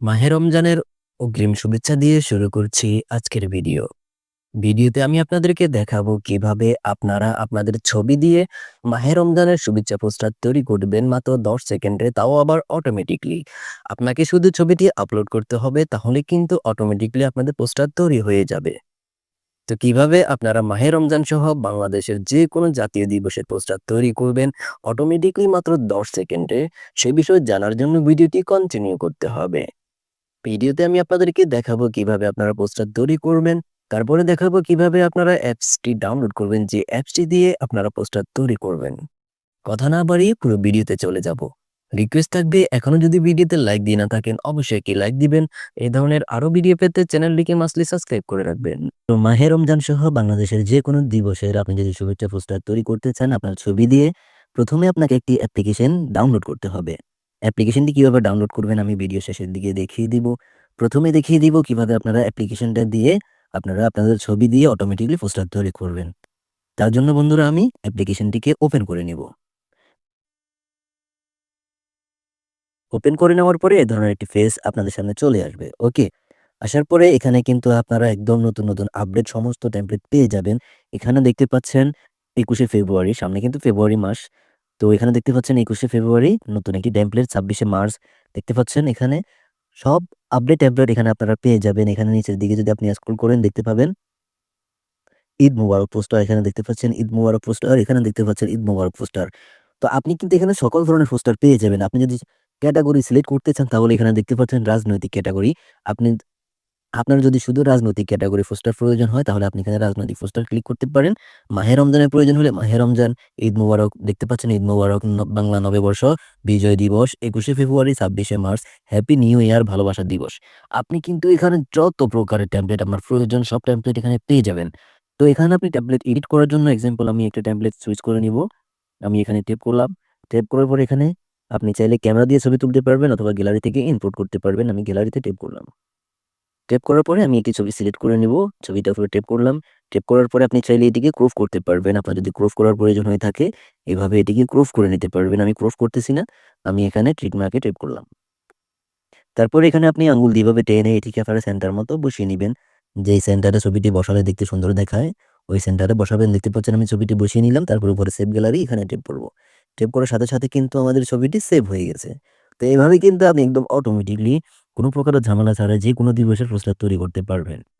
মাহে রমজানের অগ্রিম শুভেচ্ছা দিয়ে শুরু করছি আজকের ভিডিও। ভিডিওতে আমি আপনাদেরকে দেখাবো কীভাবে আপনারা আপনাদের ছবি দিয়ে মাহে রমজানের শুভেচ্ছা পোস্টার তৈরি করবেন মাত্র দশ সেকেন্ডে, তাও আবার অটোমেটিকলি আপনাকে শুধু ছবিটি আপলোড করতে হবে, তাহলে কিন্তু অটোমেটিকলি আপনাদের পোস্টার তৈরি হয়ে যাবে। তো কীভাবে আপনারা মাহে রমজান সহ বাংলাদেশের যে কোনো জাতীয় দিবসের পোস্টার তৈরি করবেন অটোমেটিকলি মাত্র দশ সেকেন্ডে, সে বিষয়ে জানার জন্য ভিডিওটি কন্টিনিউ করতে হবে। ভিডিওতে আমি আপনাদেরকে দেখাবো কীভাবে আপনারা পোস্টার তৈরি করবেন। তারপরে দেখাবো কীভাবে আপনারা অ্যাপসটি ডাউনলোড করবেন, যে অ্যাপসটি দিয়ে আপনারা পোস্টার তৈরি করবেন। কথা না বাড়িয়ে পুরো ভিডিওতে চলে যাব। রিকোয়েস্ট থাকবে, এখনও যদি ভিডিওতে লাইক দিয়ে না থাকেন, অবশ্যই একটি লাইক দিবেন। এই ধরনের আরও ভিডিও পেতে চ্যানেলটিকে মাসলি সাবস্ক্রাইব করে রাখবেন। তো মাহে রমজান সহ বাংলাদেশের যে কোনো দিবসের আপনি যদি শুভেচ্ছা পোস্টার তৈরি করতে চান, আপনার ছবি দিয়ে প্রথমে আপনাকে একটি অ্যাপ্লিকেশন ডাউনলোড করতে হবে। অ্যাপ্লিকেশনটি কীভাবে ডাউনলোড করবেন আমি ভিডিও শেষের দিকে দেখিয়ে দিব। প্রথমে দেখিয়ে দিব কীভাবে আপনারা অ্যাপ্লিকেশনটা দিয়ে আপনারা আপনাদের ছবি দিয়ে অটোমেটিকলি পোস্টার তৈরি করবেন। তার জন্য বন্ধুরা আমি অ্যাপ্লিকেশনটিকে ওপেন করে নিব। ওপেন করে নেওয়ার পরে এ ধরনের একটি ফেস আপনাদের সামনে চলে আসবে। ওকে আসার পরে এখানে কিন্তু আপনারা একদম নতুন নতুন আপডেট সমস্ত টেমপ্লেট পেয়ে যাবেন। এখানে দেখতে পাচ্ছেন একুশে ফেব্রুয়ারি সামনে কিন্তু ফেব্রুয়ারি মাস। তো এখানে দেখতে পাচ্ছেন একুশে ফেব্রুয়ারি, নতুন একটি টেমপ্লেট ছাব্বিশে মার্চ। দেখতে পাচ্ছেন এখানে সব আপডেট আপডেট এখানে আপনারা পেয়ে যাবেন। এখানে নিচের দিকে যদি আপনি স্ক্রল করেন, দেখতে পাবেন ঈদ মুবারক পোস্টার। এখানে দেখতে পাচ্ছেন ঈদ মুবারক পোস্টার, এখানে দেখতে পাচ্ছেন ঈদ মুবারক পোস্টার। তো আপনি কিন্তু এখানে সকল ধরনের পোস্টার পেয়ে যাবেন। আপনি যদি ক্যাটাগরি সিলেক্ট করতে চান, তাহলে এখানে দেখতে পাচ্ছেন রাজনৈতিক ক্যাটাগরি আপনি আপনার যদি শুধু রাজনৈতিক ক্যাটাগরি পোস্টার প্রয়োজন হয়, তাহলে আপনি এখানে রাজনৈতিক পোস্টার ক্লিক করতে পারেন। মাহে রমজানের প্রয়োজন হলে মাহে রমজান, ঈদ মুবারক দেখতে পাচ্ছেন, ঈদ মুবারক বাংলা নববর্ষ বিজয় দিবস, একুশে ফেব্রুয়ারি, ছাব্বিশে মার্চ হ্যাপি নিউ ইয়ার ভালোবাসা দিবস। আপনি কিন্তু এখানে যত প্রকারের ট্যাবলেট আপনার প্রয়োজন, সব ট্যাবলেট এখানে পেয়ে যাবেন। তো এখানে আপনি ট্যাবলেট এডিট করার জন্য এক্সাম্পল আমি একটা ট্যাবলেট সুইচ করে নিব। আমি এখানে টেপ করলাম। টেপ করার পর এখানে আপনি চাইলে ক্যামেরা দিয়ে ছবি তুলতে পারবেন অথবা গ্যালারি থেকে ইনপুট করতে পারবেন। আমি গ্যালারিতে টেপ করলাম। টেপ করার পরে আমি একটি ছবি সিলেক্ট করে নিব। ছবিটার উপরে টেপ করলাম। টেপ করার পরে আপনি চাইলে এটিকে ক্রোফ করতে পারবেন। আপনার যদি ক্রোফ করার প্রয়োজন হয়ে থাকে, এভাবে এটিকে ক্রোফ করে নিতে পারবেন। আমি ক্রোফ করতেছি না। আমি এখানে ট্রিটমার্কে টেপ করলাম। তারপরে এখানে আপনি আঙ্গুল দিয়ে এভাবে টেনে এটিকে আপনারা সেন্টার মতো বসিয়ে নেবেন। যেই সেন্টারে ছবিটি বসালে দেখতে সুন্দর দেখায়, ওই সেন্টারে বসাবেন। দেখতে পাচ্ছেন আমি ছবিটি বসিয়ে নিলাম। তারপর উপরে সেভ গ্যালারি এখানে টেপ করব। টেপ করার সাথে সাথে কিন্তু আমাদের ছবিটি সেভ হয়ে গেছে। তো এইভাবে কিন্তু আপনি একদম অটোমেটিকলি কোনো প্রকারের ঝামেলা ছাড়া যে কোনো দিবসের প্রস্তাব তৈরি করতে পারবেন।